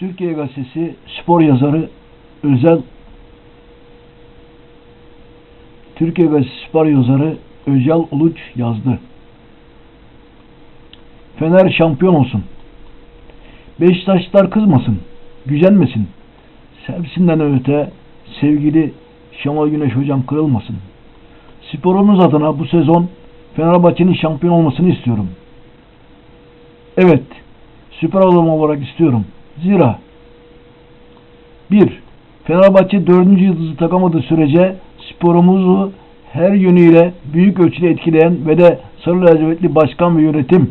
Türkiye Gazetesi spor yazarı Özel Türkiye Gazetesi spor yazarı Öcal Uluç yazdı. Fener şampiyon olsun. Beşiktaşlar kızmasın, gücenmesin. Sevsinden öte sevgili Şamal Güneş hocam kırılmasın. Sporumuz adına bu sezon Fenerbahçe'nin şampiyon olmasını istiyorum. Evet, süper adam olarak istiyorum. Zira 1. Fenerbahçe 4. yıldızı takamadığı sürece sporumuzu her yönüyle büyük ölçüde etkileyen ve de sarı lacivertli başkan ve yönetim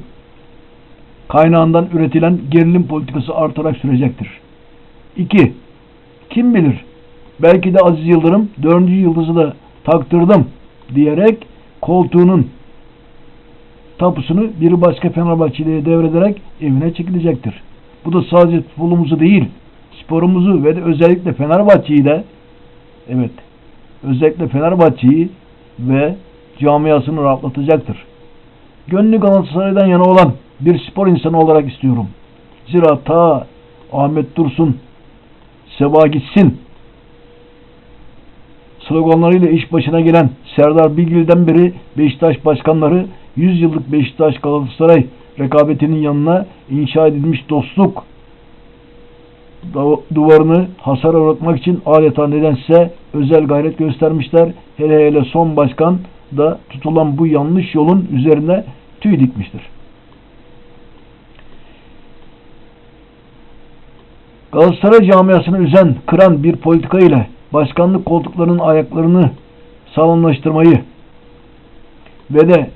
kaynağından üretilen gerilim politikası artarak sürecektir. 2. Kim bilir belki de Aziz Yıldırım 4. yıldızı da taktırdım diyerek koltuğunun tapusunu bir başka Fenerbahçeli'ye devrederek evine çekilecektir. Bu da sadece futbolumuzu değil, sporumuzu ve de özellikle Fenerbahçe'yi de evet, özellikle Fenerbahçe'yi ve camiasını rahatlatacaktır. Gönlü Galatasaray'dan yana olan bir spor insanı olarak istiyorum. Zira ta Ahmet Dursun Seba gitsin sloganlarıyla iş başına gelen Serdar Bilgil'den beri Beşiktaş başkanları 100 yıllık Beşiktaş Galatasaray rekabetinin yanına inşa edilmiş dostluk duvarını hasar uğratmak için adeta nedense özel gayret göstermişler. Hele hele son başkan da tutulan bu yanlış yolun üzerine tüy dikmiştir. Galatasaray camiasını üzen, kıran bir politika ile başkanlık koltuklarının ayaklarını sağlamlaştırmayı ve de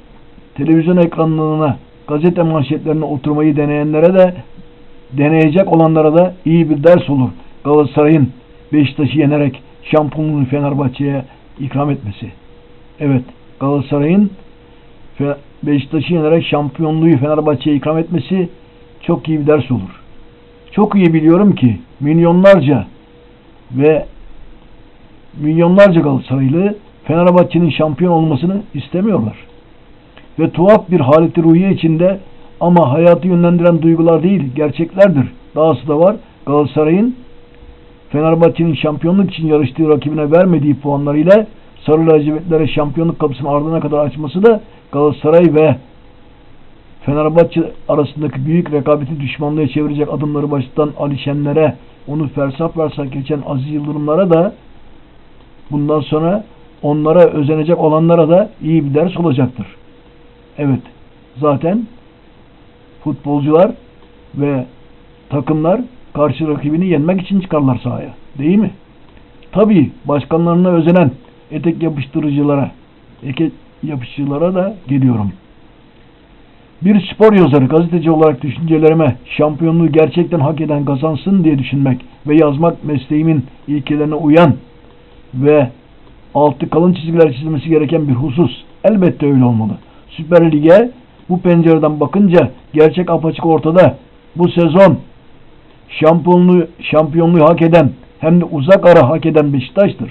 televizyon ekranlarına, gazete manşetlerine oturmayı deneyenlere de deneyecek olanlara da iyi bir ders olur. Galatasaray'ın Beşiktaş'ı yenerek şampiyonluğunu Fenerbahçe'ye ikram etmesi. Evet, Galatasaray'ın Beşiktaş'ı yenerek şampiyonluğu Fenerbahçe'ye ikram etmesi çok iyi bir ders olur. Çok iyi biliyorum ki milyonlarca ve milyonlarca Galatasaraylı Fenerbahçe'nin şampiyon olmasını istemiyorlar. Ve tuhaf bir haleti ruhiye içinde ama hayatı yönlendiren duygular değil, gerçeklerdir. Dahası da var. Galatasaray'ın Fenerbahçe'nin şampiyonluk için yarıştığı rakibine vermediği puanlarıyla Sarı lacivertlere şampiyonluk kapısını ardına kadar açması da Galatasaray ve Fenerbahçe arasındaki büyük rekabeti düşmanlığa çevirecek adımları baştan Ali Şenlere, onu fersah fersah geçen Aziz Yıldırımlara da bundan sonra onlara özenecek olanlara da iyi bir ders olacaktır. Evet, zaten futbolcular ve takımlar karşı rakibini yenmek için çıkarlar sahaya. Değil mi? Tabii başkanlarına özenen etek yapıştırıcılara, etek yapışçılara da geliyorum. Bir spor yazarı, gazeteci olarak düşüncelerime şampiyonluğu gerçekten hak eden kazansın diye düşünmek ve yazmak mesleğimin ilkelerine uyan ve altı kalın çizgiler çizilmesi gereken bir husus. Elbette öyle olmalı. Süper Lig'e bu pencereden bakınca gerçek apaçık ortada. Bu sezon şampiyonluğu, şampiyonluğu hak eden hem de uzak ara hak eden Beşiktaş'tır.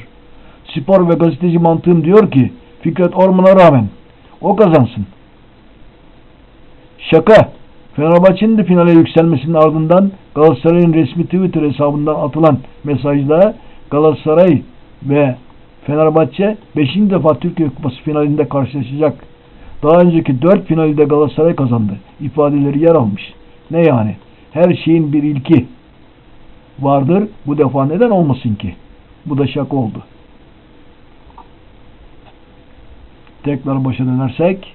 Spor ve gazeteci mantığım diyor ki Fikret Orman'a rağmen o kazansın. Şaka. Fenerbahçe'nin de finale yükselmesinin ardından Galatasaray'ın resmi Twitter hesabından atılan mesajda Galatasaray ve Fenerbahçe 5. defa Türkiye Kupası finalinde karşılaşacak. Daha önceki 4 finalde Galatasaray kazandı. İfadeleri yer almış. Ne yani? Her şeyin bir ilki vardır. Bu defa neden olmasın ki? Bu da şaka oldu. Tekrar başa dönersek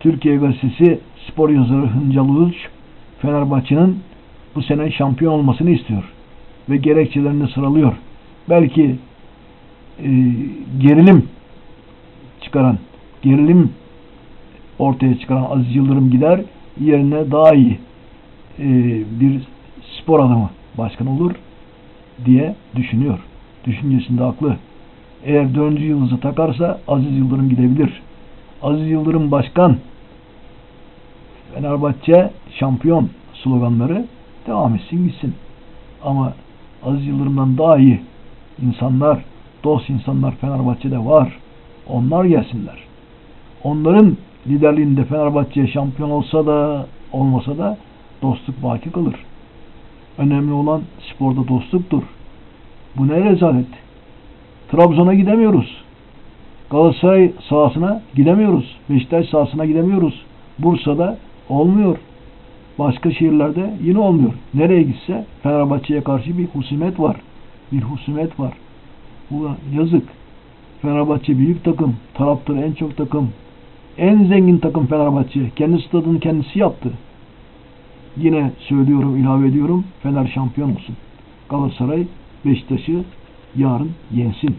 Türkiye Gazetesi spor yazarı Hıncal Uluç Fenerbahçe'nin bu sene şampiyon olmasını istiyor. Ve gerekçelerini sıralıyor. Belki e, gerilim çıkaran, gerilim ortaya çıkaran Aziz Yıldırım gider. Yerine daha iyi e, bir spor adamı başkan olur diye düşünüyor. Düşüncesinde haklı. Eğer dördüncü yıldızı takarsa Aziz Yıldırım gidebilir. Aziz Yıldırım başkan Fenerbahçe şampiyon sloganları devam etsin gitsin. Ama Aziz Yıldırım'dan daha iyi insanlar, dost insanlar Fenerbahçe'de var. Onlar gelsinler. Onların liderliğinde Fenerbahçe şampiyon olsa da olmasa da dostluk baki kalır. Önemli olan sporda dostluktur. Bu ne rezalet. Trabzon'a gidemiyoruz. Galatasaray sahasına gidemiyoruz. Beşiktaş sahasına gidemiyoruz. Bursa'da olmuyor. Başka şehirlerde yine olmuyor. Nereye gitse Fenerbahçe'ye karşı bir husumet var. Bir husumet var. Bu yazık. Fenerbahçe büyük takım. Taraftarı en çok takım. En zengin takım Fenerbahçe. Kendi stadını kendisi yaptı. Yine söylüyorum, ilave ediyorum. Fener şampiyon olsun. Galatasaray Beşiktaş'ı yarın yensin.